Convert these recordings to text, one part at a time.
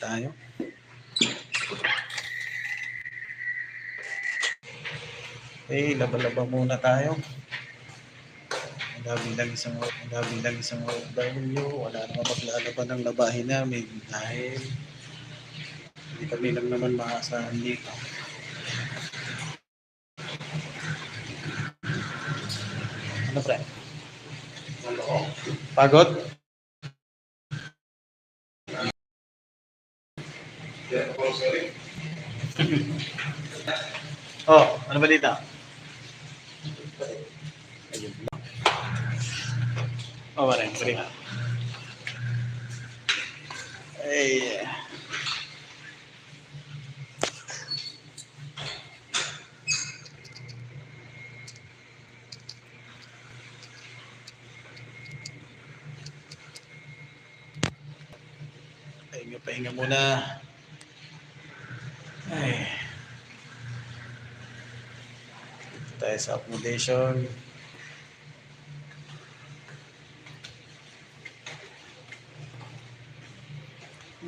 tayo. Okay, laba-laba muna tayo. Madami lang isang madami lang isang OFW. Wala naman maglalaban ng labahin namin dahil hindi kami lang naman maasahan dito. Ano pre? Pagod? Oh, ano balita? Ayun. Oh, wala yung balita. Ay. Pahinga, pahinga muna. Ay. Dito tayo sa accommodation.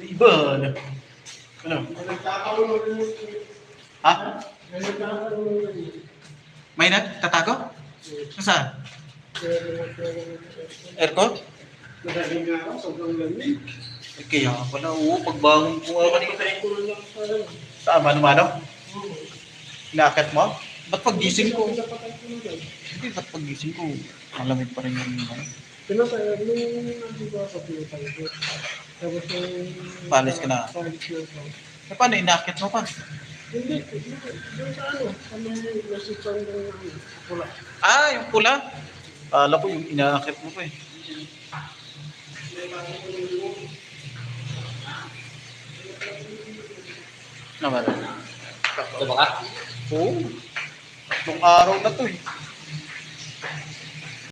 Iba, ano? Ano? Ha? May nagtatago? Saan? Aircon? Madaling araw, sobrang lamig. Eh, kaya nga pala, oo, pagbangon ko nga kanina. Saan, mano-mano? Inaakit mo? Ba't pagising ko? Hindi, ba't pagising ko? Malamig pa rin yung ano. Nung nandito sa pinatay ko. Tapos yung... Palis ka na? Palis na ako. Eh, paano inaakit mo pa? Hindi, yung sa ano, ano yung nasitsan ng ano, pula. Ah, yung pula. Kala ko yung inaakit mo pa eh. Naman. Diba ka? Oo. Tatlong araw na to eh.